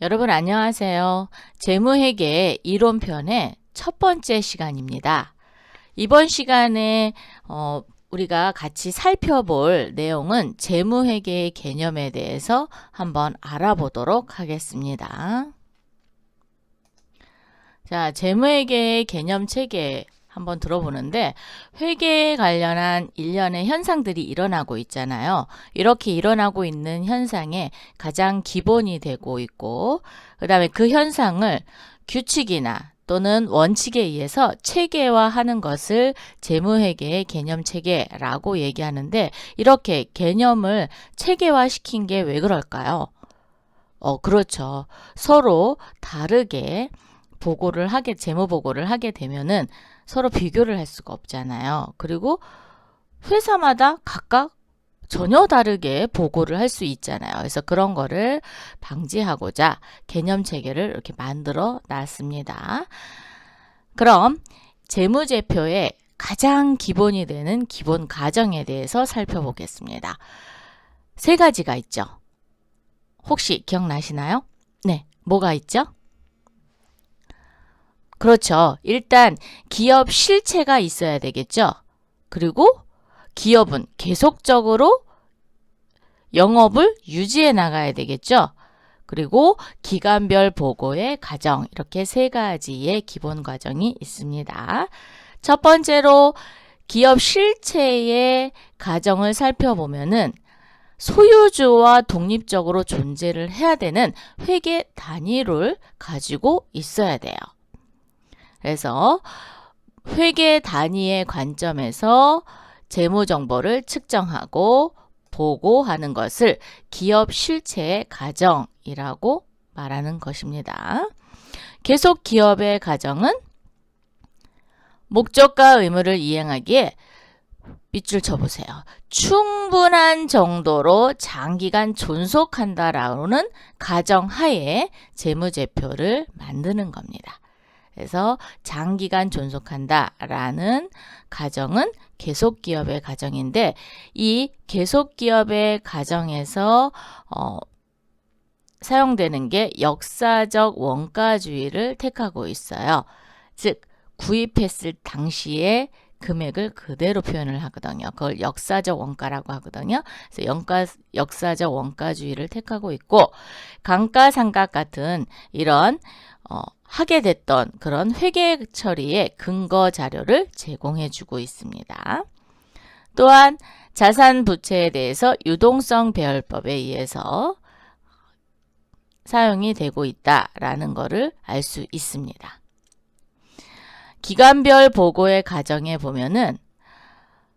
여러분 안녕하세요. 재무회계 이론편의 첫 번째 시간입니다. 이번 시간에 어, 우리가 같이 살펴볼 내용은 재무회계의 개념에 대해서 한번 알아보도록 하겠습니다. 자, 재무회계의 개념 체계 한번 들어보는데 회계에 관련한 일련의 현상들이 일어나고 있잖아요. 이렇게 일어나고 있는 현상의 가장 기본이 되고 있고 그 다음에 그 현상을 규칙이나 또는 원칙에 의해서 체계화하는 것을 재무회계의 개념 체계라고 얘기하는데 이렇게 개념을 체계화시킨 게 왜 그럴까요? 어, 그렇죠. 서로 다르게 보고를 하게 재무 보고를 하게 되면은 서로 비교를 할 수가 없잖아요. 그리고 회사마다 각각 전혀 다르게 보고를 할 수 있잖아요. 그래서 그런 거를 방지하고자 개념 체계를 이렇게 만들어 놨습니다. 그럼 재무제표의 가장 기본이 되는 기본 가정에 대해서 살펴보겠습니다. 세 가지가 있죠. 혹시 기억나시나요? 네, 뭐가 있죠? 그렇죠. 일단 기업 실체가 있어야 되겠죠. 그리고 기업은 계속적으로 영업을 유지해 나가야 되겠죠. 그리고 기간별 보고의 과정 이렇게 세 가지의 기본 과정이 있습니다. 첫 번째로 기업 실체의 과정을 살펴보면은 소유주와 독립적으로 존재를 해야 되는 회계 단위를 가지고 있어야 돼요. 그래서 회계 단위의 관점에서 재무 정보를 측정하고 보고하는 것을 기업 실체의 가정이라고 말하는 것입니다. 계속 기업의 가정은 목적과 의무를 이행하기에 밑줄 쳐보세요. 충분한 정도로 장기간 존속한다라는 가정하에 재무제표를 만드는 겁니다. 그래서 장기간 존속한다라는 가정은 계속 기업의 가정인데 이 계속 기업의 가정에서 어, 사용되는 게 역사적 원가주의를 택하고 있어요. 즉 구입했을 당시에 금액을 그대로 표현을 하거든요. 그걸 역사적 원가라고 하거든요. 그래서 영가, 역사적 원가주의를 택하고 있고 감가상각 같은 이런 어, 하게 됐던 그런 회계 처리의 근거 자료를 제공해 주고 있습니다. 또한 자산 부채에 대해서 유동성 배열법에 의해서 사용이 되고 있다라는 것을 알 수 있습니다. 기간별 보고의 과정에 보면은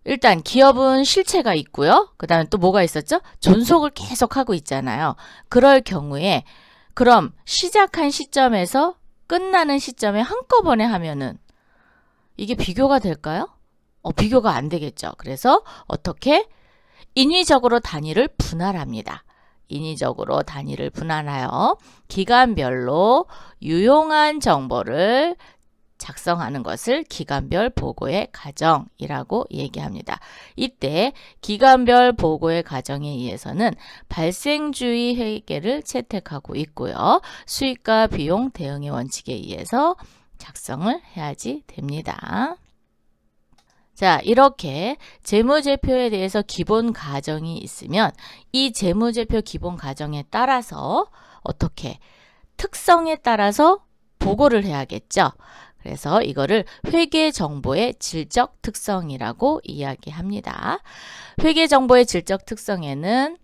일단 기업은 실체가 있고요. 그 다음에 또 뭐가 있었죠? 존속을 계속 하고 있잖아요. 그럴 경우에 그럼 시작한 시점에서 끝나는 시점에 한꺼번에 하면은 이게 비교가 될까요? 어, 비교가 안 되겠죠. 그래서 어떻게 인위적으로 단위를 분할합니다. 인위적으로 단위를 분할하여 기간별로 유용한 정보를 작성하는 것을 기간별 보고의 과정이라고 얘기합니다. 이때 기간별 보고의 과정에 의해서는 발생주의 회계를 채택하고 있고요. 수익과 비용 대응의 원칙에 의해서 작성을 해야지 됩니다. 자, 이렇게 재무제표에 대해서 기본 가정이 있으면 이 재무제표 기본 가정에 따라서 어떻게 특성에 따라서 보고를 해야겠죠. 그래서 이거를 회계 정보의 질적 특성이라고 이야기합니다. 회계 정보의 질적 특성에는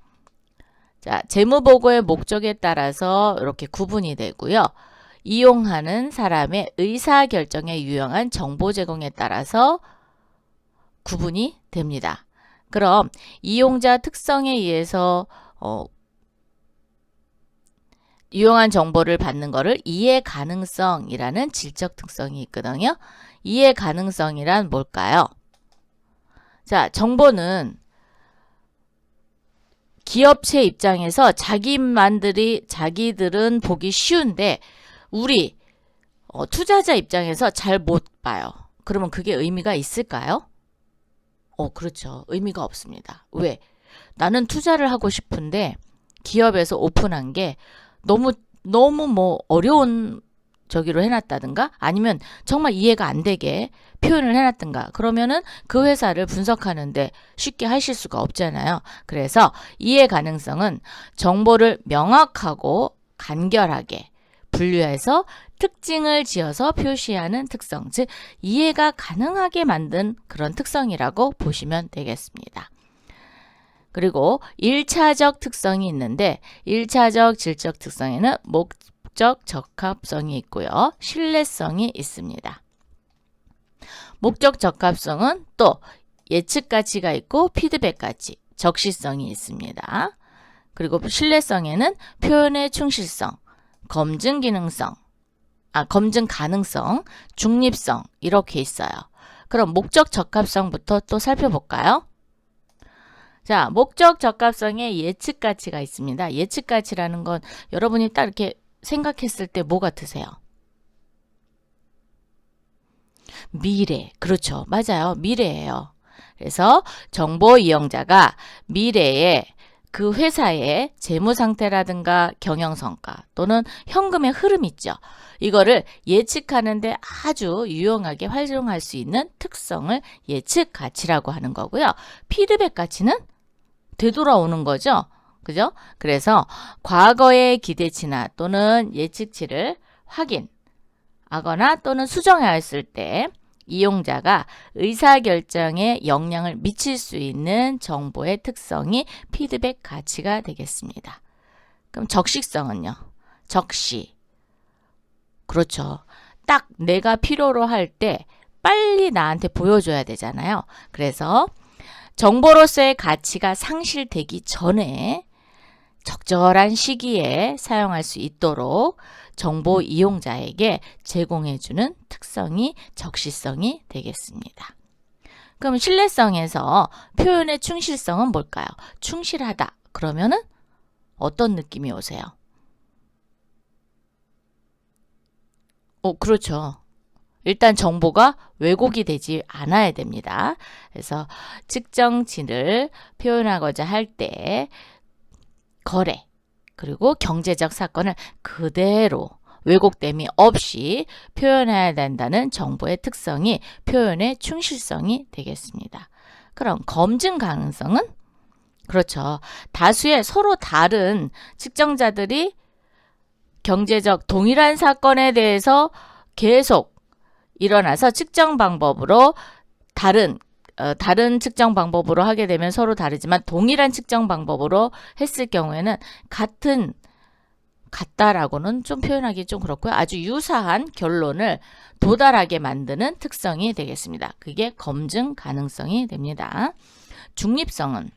자, 재무 보고의 목적에 따라서 이렇게 구분이 되고요. 이용하는 사람의 의사 결정에 유용한 정보 제공에 따라서 구분이 됩니다. 그럼 이용자 특성에 의해서 어, 유용한 정보를 받는 것을 이해 가능성이라는 질적 특성이 있거든요. 이해 가능성이란 뭘까요? 자, 정보는 기업체 입장에서 자기만들이 자기들은 보기 쉬운데 우리 어, 투자자 입장에서 잘 못 봐요. 그러면 그게 의미가 있을까요? 어, 그렇죠. 의미가 없습니다. 왜? 나는 투자를 하고 싶은데 기업에서 오픈한 게 너무 너무 뭐 어려운 저기로 해놨다든가 아니면 정말 이해가 안 되게 표현을 해놨든가 그러면은 그 회사를 분석하는데 쉽게 하실 수가 없잖아요. 그래서 이해 가능성은 정보를 명확하고 간결하게 분류해서 특징을 지어서 표시하는 특성, 즉 이해가 가능하게 만든 그런 특성이라고 보시면 되겠습니다. 그리고 1차적 특성이 있는데 1차적 질적 특성에는 목적 적합성이 있고요. 신뢰성이 있습니다. 목적 적합성은 또 예측 가치가 있고 피드백 가치, 적시성이 있습니다. 그리고 신뢰성에는 표현의 충실성, 검증 기능성, 아, 검증 가능성, 중립성 이렇게 있어요. 그럼 목적 적합성부터 또 살펴볼까요? 자, 목적 적합성에 예측 가치가 있습니다. 예측 가치라는 건 여러분이 딱 이렇게 생각했을 때 뭐 같으세요? 미래. 그렇죠. 맞아요. 미래예요. 그래서 정보 이용자가 미래에 그 회사의 재무 상태라든가 경영 성과 또는 현금의 흐름 있죠. 이거를 예측하는데 아주 유용하게 활용할 수 있는 특성을 예측 가치라고 하는 거고요. 피드백 가치는 되돌아오는 거죠. 그죠? 그래서 과거의 기대치나 또는 예측치를 확인하거나 또는 수정하였을 때 이용자가 의사결정에 영향을 미칠 수 있는 정보의 특성이 피드백 가치가 되겠습니다. 그럼 적식성은요? 적시. 그렇죠. 딱 내가 필요로 할 때 빨리 나한테 보여줘야 되잖아요. 그래서 정보로서의 가치가 상실되기 전에 적절한 시기에 사용할 수 있도록 정보 이용자에게 제공해주는 특성이 적시성이 되겠습니다. 그럼 신뢰성에서 표현의 충실성은 뭘까요? 충실하다. 그러면은 어떤 느낌이 오세요? 어, 그렇죠. 일단 정보가 왜곡이 되지 않아야 됩니다. 그래서 측정치를 표현하고자 할 때 거래 그리고 경제적 사건을 그대로 왜곡됨이 없이 표현해야 된다는 정보의 특성이 표현의 충실성이 되겠습니다. 그럼 검증 가능성은 그렇죠. 다수의 서로 다른 측정자들이 경제적 동일한 사건에 대해서 계속 일어나서 측정 방법으로 다른 어, 다른 측정 방법으로 하게 되면 서로 다르지만 동일한 측정 방법으로 했을 경우에는 같은 같다라고는 좀 표현하기 좀 그렇고요. 아주 유사한 결론을 도달하게 만드는 특성이 되겠습니다. 그게 검증 가능성이 됩니다. 중립성은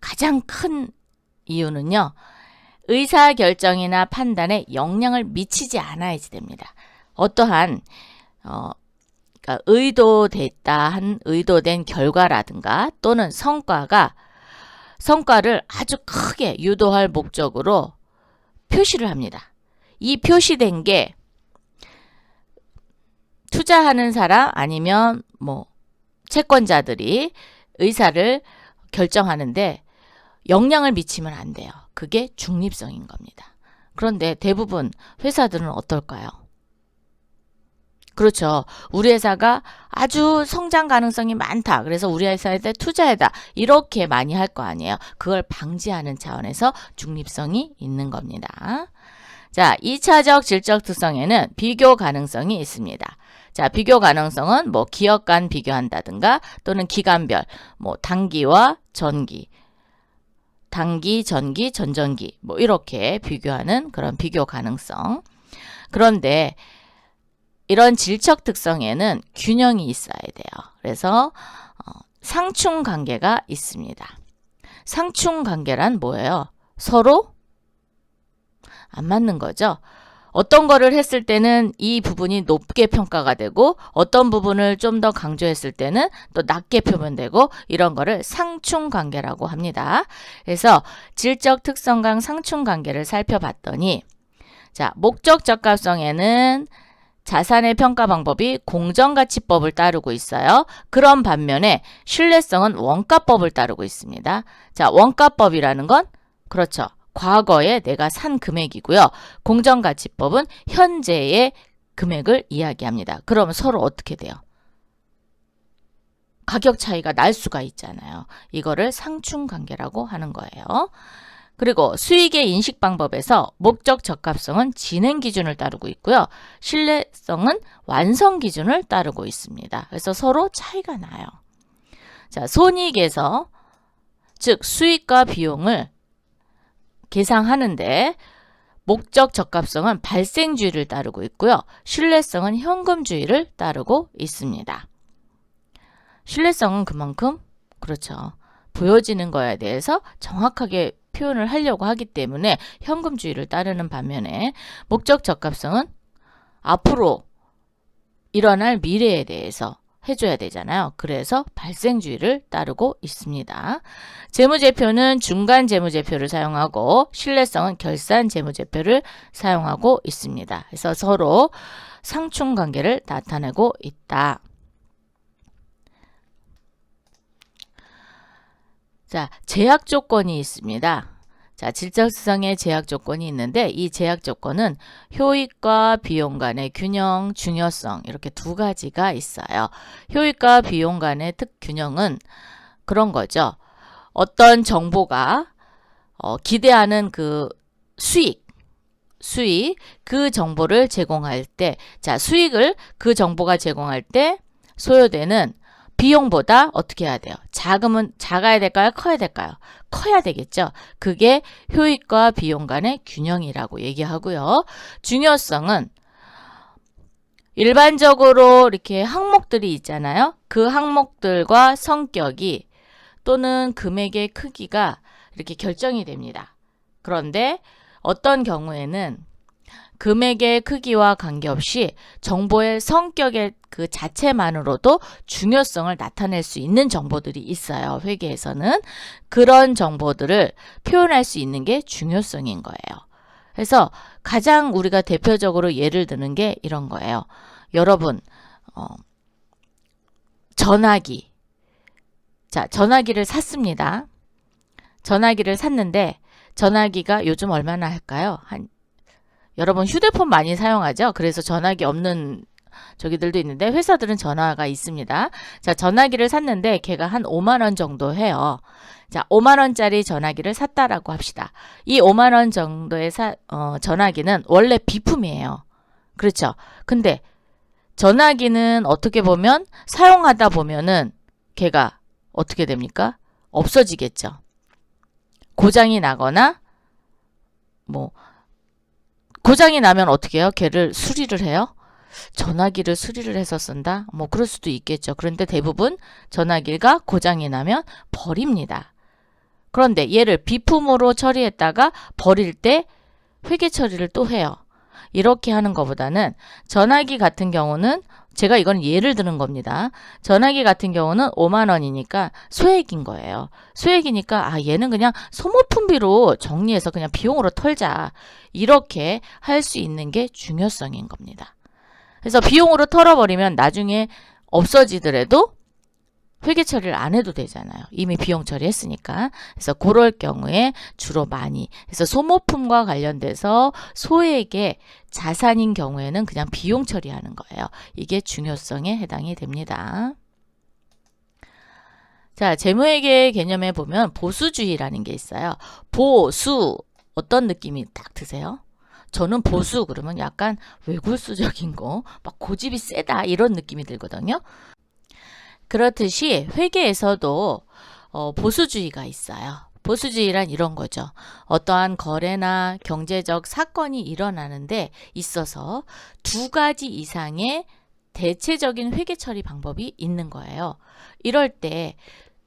가장 큰 이유는요. 의사 결정이나 판단에 영향을 미치지 않아야지 됩니다. 어떠한 어, 그러니까 의도됐다 한 의도된 결과라든가 또는 성과가 성과를 아주 크게 유도할 목적으로 표시를 합니다. 이 표시된 게 투자하는 사람 아니면 뭐 채권자들이 의사를 결정하는데 영향을 미치면 안 돼요. 그게 중립성인 겁니다. 그런데 대부분 회사들은 어떨까요? 그렇죠. 우리 회사가 아주 성장 가능성이 많다. 그래서 우리 회사에 투자해다. 이렇게 많이 할 거 아니에요. 그걸 방지하는 차원에서 중립성이 있는 겁니다. 자, 2차적 질적 특성에는 비교 가능성이 있습니다. 자, 비교 가능성은 뭐 기업 간 비교한다든가 또는 기간별, 뭐 단기와 전기, 단기, 전기, 전전기 뭐 이렇게 비교하는 그런 비교 가능성. 그런데 이런 질적 특성에는 균형이 있어야 돼요. 그래서 어, 상충 관계가 있습니다. 상충 관계란 뭐예요? 서로 안 맞는 거죠. 어떤 거를 했을 때는 이 부분이 높게 평가가 되고 어떤 부분을 좀 더 강조했을 때는 또 낮게 표현되고 이런 거를 상충 관계라고 합니다. 그래서 질적 특성강 상충 관계를 살펴봤더니 자, 목적 적합성에는 자산의 평가 방법이 공정가치법을 따르고 있어요. 그런 반면에 신뢰성은 원가법을 따르고 있습니다. 자, 원가법이라는 건 그렇죠. 과거에 내가 산 금액이고요. 공정가치법은 현재의 금액을 이야기합니다. 그러면 서로 어떻게 돼요? 가격 차이가 날 수가 있잖아요. 이거를 상충 관계라고 하는 거예요. 그리고 수익의 인식 방법에서 목적 적합성은 진행 기준을 따르고 있고요. 신뢰성은 완성 기준을 따르고 있습니다. 그래서 서로 차이가 나요. 자, 손익에서 즉 수익과 비용을 계상하는데 목적 적합성은 발생주의를 따르고 있고요. 신뢰성은 현금주의를 따르고 있습니다. 신뢰성은 그만큼 그렇죠. 보여지는 거에 대해서 정확하게 표현을 하려고 하기 때문에 현금주의를 따르는 반면에 목적 적합성은 앞으로 일어날 미래에 대해서 해줘야 되잖아요. 그래서 발생주의를 따르고 있습니다. 재무제표는 중간 재무제표를 사용하고 신뢰성은 결산 재무제표를 사용하고 있습니다. 그래서 서로 상충관계를 나타내고 있다. 자, 제약 조건이 있습니다. 자, 질적성의 제약 조건이 있는데 이 제약 조건은 효익과 비용 간의 균형, 중요성 이렇게 두 가지가 있어요. 효익과 비용 간의 특균형은 그런 거죠. 어떤 정보가 어, 기대하는 그 수익, 수익 그 정보를 제공할 때, 자 수익을 그 정보가 제공할 때 소요되는 비용보다 어떻게 해야 돼요? 자금은 작아야 될까요? 커야 될까요? 커야 되겠죠. 그게 효익과 비용 간의 균형이라고 얘기하고요. 중요성은 일반적으로 이렇게 항목들이 있잖아요. 그 항목들과 성격이 또는 금액의 크기가 이렇게 결정이 됩니다. 그런데 어떤 경우에는 금액의 크기와 관계없이 정보의 성격의 그 자체만으로도 중요성을 나타낼 수 있는 정보들이 있어요. 회계에서는 그런 정보들을 표현할 수 있는 게 중요성인 거예요. 그래서 가장 우리가 대표적으로 예를 드는 게 이런 거예요. 여러분, 어, 전화기. 자, 전화기를 샀습니다. 전화기를 샀는데 전화기가 요즘 얼마나 할까요? 한 여러분 휴대폰 많이 사용하죠? 그래서 전화기 없는 저기들도 있는데 회사들은 전화가 있습니다. 자, 전화기를 샀는데 걔가 한 5만 원 정도 해요. 자, 5만 원짜리 전화기를 샀다라고 합시다. 이 5만 원 정도의 사, 어, 전화기는 원래 비품이에요. 그렇죠? 근데 전화기는 어떻게 보면 사용하다 보면은 걔가 어떻게 됩니까? 없어지겠죠. 고장이 나거나 뭐 고장이 나면 어떻게 해요? 걔를 수리를 해요? 전화기를 수리를 해서 쓴다? 뭐 그럴 수도 있겠죠. 그런데 대부분 전화기가 고장이 나면 버립니다. 그런데 얘를 비품으로 처리했다가 버릴 때 회계 처리를 또 해요. 이렇게 하는 것보다는 전화기 같은 경우는 제가 이건 예를 드는 겁니다. 전화기 같은 경우는 5만 원이니까 소액인 거예요. 소액이니까 아 얘는 그냥 소모품비로 정리해서 그냥 비용으로 털자. 이렇게 할 수 있는 게 중요성인 겁니다. 그래서 비용으로 털어버리면 나중에 없어지더라도 회계 처리를 안 해도 되잖아요. 이미 비용 처리했으니까. 그래서 그럴 경우에 주로 많이. 그래서 소모품과 관련돼서 소액의 자산인 경우에는 그냥 비용 처리하는 거예요. 이게 중요성에 해당이 됩니다. 자, 재무회계 개념에 보면 보수주의라는 게 있어요. 보수 어떤 느낌이 딱 드세요? 저는 보수 그러면 약간 외골수적인 거, 막 고집이 세다 이런 느낌이 들거든요. 그렇듯이 회계에서도 어, 보수주의가 있어요. 보수주의란 이런 거죠. 어떠한 거래나 경제적 사건이 일어나는데 있어서 두 가지 이상의 대체적인 회계 처리 방법이 있는 거예요. 이럴 때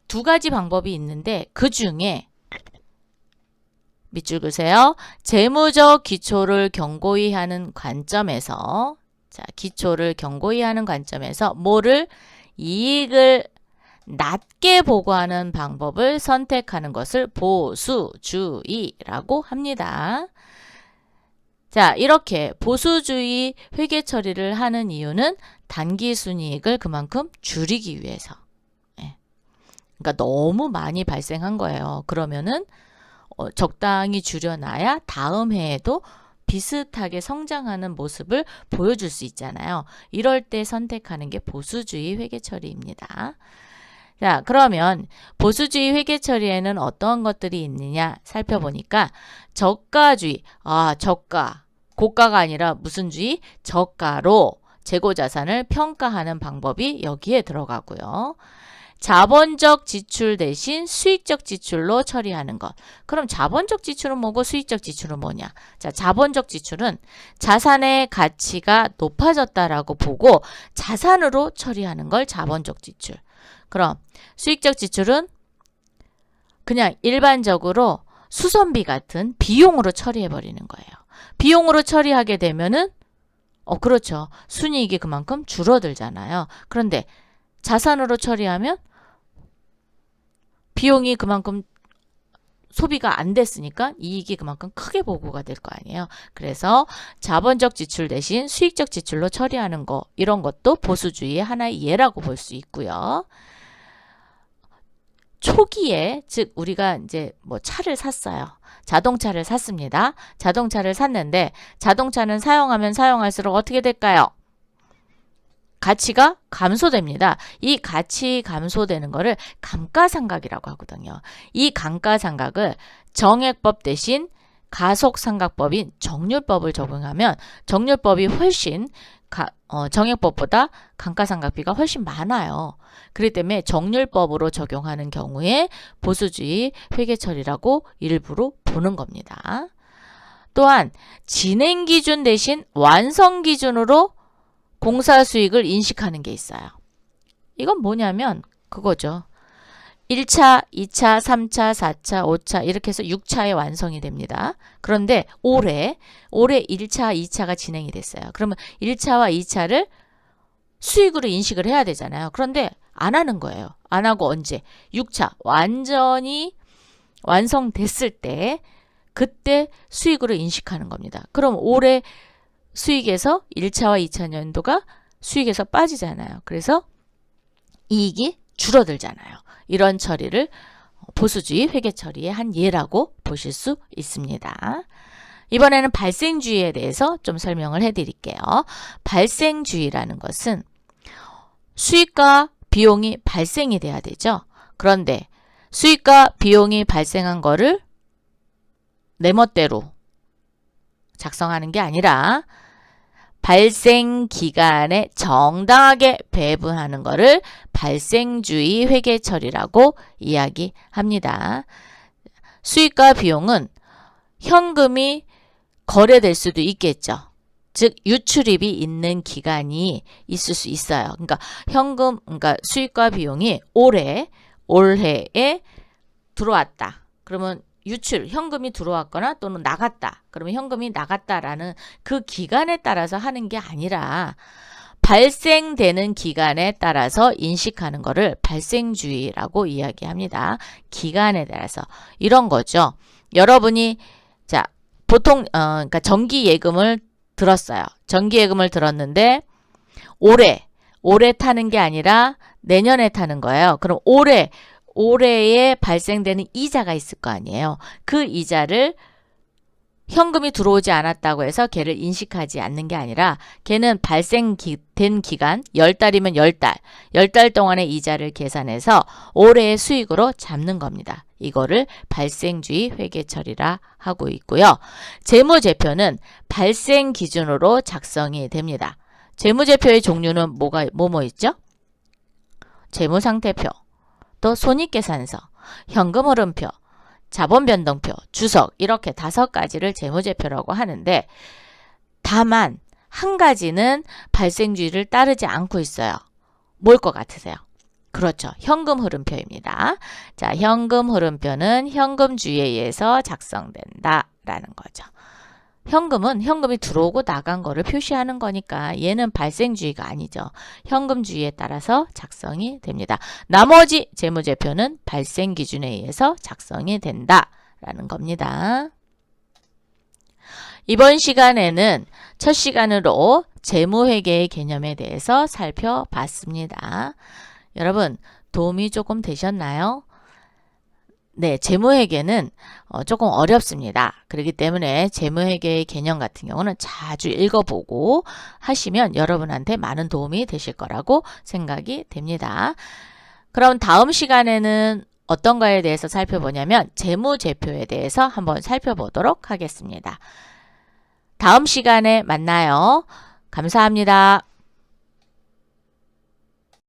두 가지 방법이 있는데 그 중에 밑줄 그세요. 재무적 기초를 경고히 하는 관점에서 자, 기초를 경고히 하는 관점에서 뭐를 이익을 낮게 보고하는 방법을 선택하는 것을 보수주의라고 합니다. 자, 이렇게 보수주의 회계 처리를 하는 이유는 단기 순이익을 그만큼 줄이기 위해서. 예. 그러니까 너무 많이 발생한 거예요. 그러면은 어, 적당히 줄여놔야 다음 해에도 비슷하게 성장하는 모습을 보여줄 수 있잖아요. 이럴 때 선택하는 게 보수주의 회계 처리입니다. 자, 그러면 보수주의 회계 처리에는 어떤 것들이 있느냐 살펴보니까 저가주의, 아, 저가, 고가가 아니라 무슨 주의? 저가로 재고 자산을 평가하는 방법이 여기에 들어가고요. 자본적 지출 대신 수익적 지출로 처리하는 것. 그럼 자본적 지출은 뭐고 수익적 지출은 뭐냐? 자, 자본적 지출은 자산의 가치가 높아졌다라고 보고 자산으로 처리하는 걸 자본적 지출. 그럼 수익적 지출은 그냥 일반적으로 수선비 같은 비용으로 처리해 버리는 거예요. 비용으로 처리하게 되면은 어 그렇죠. 순이익이 그만큼 줄어들잖아요. 그런데 자산으로 처리하면 비용이 그만큼 소비가 안 됐으니까 이익이 그만큼 크게 보고가 될 거 아니에요. 그래서 자본적 지출 대신 수익적 지출로 처리하는 거 이런 것도 보수주의의 하나의 예라고 볼 수 있고요. 초기에 즉 우리가 이제 뭐 차를 샀어요. 자동차를 샀습니다. 자동차를 샀는데 자동차는 사용하면 사용할수록 어떻게 될까요? 가치가 감소됩니다. 이 가치 감소되는 거를 감가상각이라고 하거든요. 이 감가상각을 정액법 대신 가속상각법인 정률법을 적용하면 정률법이 훨씬 가, 어, 정액법보다 감가상각비가 훨씬 많아요. 그렇기 때문에 정률법으로 적용하는 경우에 보수주의 회계처리라고 일부러 보는 겁니다. 또한 진행 기준 대신 완성 기준으로 공사 수익을 인식하는 게 있어요. 이건 뭐냐면 그거죠. 1차, 2차, 3차, 4차, 5차 이렇게 해서 6차에 완성이 됩니다. 그런데 올해 올해 1차, 2차가 진행이 됐어요. 그러면 1차와 2차를 수익으로 인식을 해야 되잖아요. 그런데 안 하는 거예요. 안 하고 언제? 6차 완전히 완성됐을 때 그때 수익으로 인식하는 겁니다. 그럼 올해 수익에서 1차와 2차 년도가 수익에서 빠지잖아요. 그래서 이익이 줄어들잖아요. 이런 처리를 보수주의 회계 처리의 한 예라고 보실 수 있습니다. 이번에는 발생주의에 대해서 좀 설명을 해드릴게요. 발생주의라는 것은 수익과 비용이 발생이 돼야 되죠. 그런데 수익과 비용이 발생한 거를 내 멋대로 작성하는 게 아니라 발생 기간에 정당하게 배분하는 것을 발생주의 회계 처리라고 이야기합니다. 수익과 비용은 현금이 거래될 수도 있겠죠. 즉 유출입이 있는 기간이 있을 수 있어요. 그러니까 현금 그러니까 수익과 비용이 올해 올해에 들어왔다. 그러면 유출, 현금이 들어왔거나 또는 나갔다. 그러면 현금이 나갔다라는 그 기간에 따라서 하는 게 아니라 발생되는 기간에 따라서 인식하는 것을 발생주의라고 이야기합니다. 기간에 따라서 이런 거죠. 여러분이 자 보통 어 그러니까 정기 예금을 들었어요. 정기 예금을 들었는데 올해 올해 타는 게 아니라 내년에 타는 거예요. 그럼 올해 올해에 발생되는 이자가 있을 거 아니에요. 그 이자를 현금이 들어오지 않았다고 해서 걔를 인식하지 않는 게 아니라 걔는 발생된 기간 10달이면 10달, 10달 동안의 이자를 계산해서 올해의 수익으로 잡는 겁니다. 이거를 발생주의 회계처리라 하고 있고요. 재무제표는 발생 기준으로 작성이 됩니다. 재무제표의 종류는 뭐가 뭐뭐 있죠? 재무상태표, 또 손익계산서, 현금흐름표, 자본변동표, 주석 이렇게 다섯 가지를 재무제표라고 하는데 다만 한 가지는 발생주의를 따르지 않고 있어요. 뭘 것 같으세요? 그렇죠. 현금 흐름표입니다. 자, 현금 흐름표는 현금주의에 의해서 작성된다라는 거죠. 현금은 현금이 들어오고 나간 거를 표시하는 거니까 얘는 발생주의가 아니죠. 현금주의에 따라서 작성이 됩니다. 나머지 재무제표는 발생 기준에 의해서 작성이 된다라는 겁니다. 이번 시간에는 첫 시간으로 재무회계의 개념에 대해서 살펴봤습니다. 여러분, 도움이 조금 되셨나요? 네, 재무회계는 어, 조금 어렵습니다. 그렇기 때문에 재무회계의 개념 같은 경우는 자주 읽어보고 하시면 여러분한테 많은 도움이 되실 거라고 생각이 됩니다. 그럼 다음 시간에는 어떤 거에 대해서 살펴보냐면 재무제표에 대해서 한번 살펴보도록 하겠습니다. 다음 시간에 만나요. 감사합니다.